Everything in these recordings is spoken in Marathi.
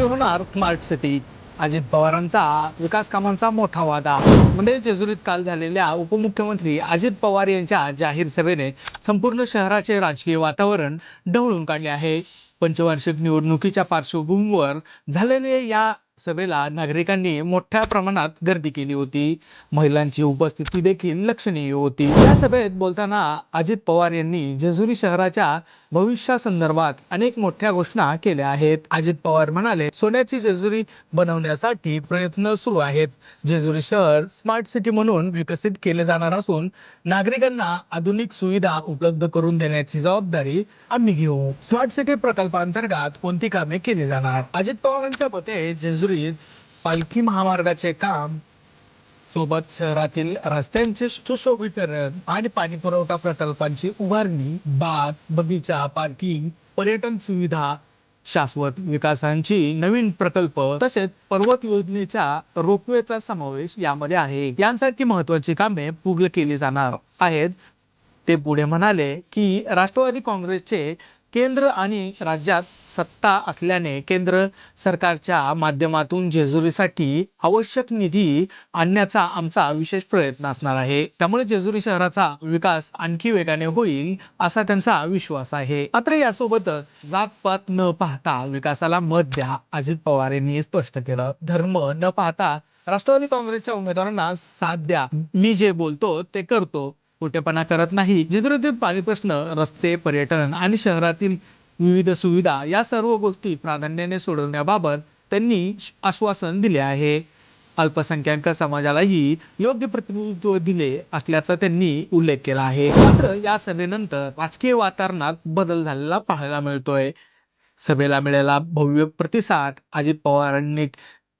जेजुरी होणार स्मार्ट सिटी. अजित पवारांचा विकास कामांचा मोठा वादा. म्हणजे जेजुरीत काल झालेल्या उपमुख्यमंत्री अजित पवार यांच्या जाहीर सभेने संपूर्ण शहराचे राजकीय वातावरण ढवळून काढले आहे. पंचवार्षिक निवडणुकीच्या पार्श्वभूमीवर झालेले या सभेला नागरिकांनी मोठ्या प्रमाणात गर्दी केली होती. महिलांची उपस्थिती देखील लक्षणीय होती. या सभेत बोलताना अजित पवार यांनी जेजुरी शहराच्या भविष्यासंदर्भात अनेक मोठ्या घोषणा केल्या आहेत. अजित पवार म्हणाले सोन्याची जेजुरी बनवण्यासाठी प्रयत्न सुरू आहेत. जेजुरी शहर स्मार्ट सिटी म्हणून विकसित केले जाणार असून नागरिकांना आधुनिक सुविधा उपलब्ध करून देण्याची जबाबदारी आम्ही घेऊ. स्मार्ट सिटी प्रकल्पांतर्गत कोणती कामे केली जाणार? अजित पवारांच्या मते जेजुरी जेजुरीत पालखी महामार्गाचे काम सोबत शहरातील रस्त्यांचे सुशोभीकरण आणि पाणी पुरवठा प्रकल्पांची उभारणी बाग बगीचा पार्किंग पर्यटन सुविधा शाश्वत विकासांची नवीन प्रकल्प तसेच पर्वत योजनेच्या रोपवेचा समावेश यामध्ये आहे. यांसारखी महत्वाची कामे पूर्ण केली जाणार आहेत. ते पुढे म्हणाले की राष्ट्रवादी काँग्रेसचे केंद्र आणि राज्यात सत्ता असल्याने केंद्र सरकारच्या माध्यमातून जेजुरीसाठी आवश्यक निधी आणण्याचा आमचा विशेष प्रयत्न असणार आहे. त्यामुळे जेजुरी शहराचा विकास आणखी वेगाने होईल असा त्यांचा विश्वास आहे. मात्र यासोबतच जातपात न पाहता विकासाला मत द्या अजित पवार यांनी स्पष्ट केलं. धर्म न पाहता राष्ट्रवादी काँग्रेसच्या उमेदवारांना साथ द्या. मी जे बोलतो ते करतो. खोटेपणा करत नाही. जेजुरीतील पाणी प्रश्न रस्ते पर्यटन आणि शहरातील विविध सुविधा या सर्व गोष्टी प्राधान्याने सोडवण्याबाबत त्यांनी आश्वासन दिले आहे. अल्पसंख्याक समाजालाही योग्य प्रतिनिधित्व दिले असल्याचा त्यांनी उल्लेख केला आहे. मात्र या सभेनंतर राजकीय वातावरणात बदल झालेला पाहायला मिळतोय. सभेला मिळालेला भव्य प्रतिसाद. अजित पवारांनी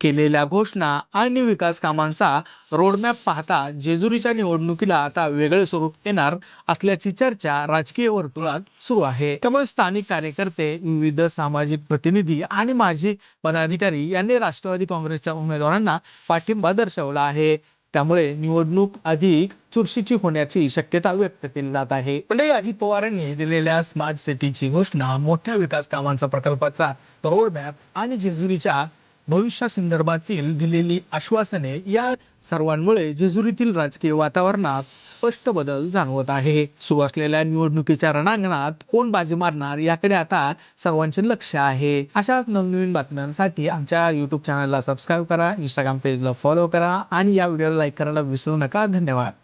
केलेल्या घोषणा आणि विकास कामांचा रोडमॅप पाहता जेजुरीच्या निवडणुकीला आता वेगळे स्वरूप येणार असल्याची चर्चा राजकीय वर्तुळात सुरू आहे. त्यामुळे स्थानिक कार्यकर्ते विविध सामाजिक प्रतिनिधी आणि माजी पदाधिकारी यांनी राष्ट्रवादी काँग्रेसच्या उमेदवारांना पाठिंबा दर्शवला आहे. त्यामुळे निवडणूक अधिक चुरशीची होण्याची शक्यता व्यक्त केली जात आहे. म्हणजे अजित पवारांनी दिलेल्या स्मार्ट सिटीची घोषणा मोठ्या विकास कामांचा प्रकल्पाचा रोडमॅप आणि जेजुरीच्या भविष्यासंदर्भातील दिलेली आश्वासने या सर्वांमुळे जेजुरीतील राजकीय वातावरणात स्पष्ट बदल जाणवत आहे. सुरू असलेल्या निवडणुकीच्या रणांगणात कोण बाजी मारणार याकडे आता सर्वांचे लक्ष आहे. अशाच नवनवीन बातम्यांसाठी आमच्या युट्यूब चॅनलला सबस्क्राईब करा इंस्टाग्राम पेजला फॉलो करा आणि या व्हिडिओला लाईक करायला विसरू नका. धन्यवाद.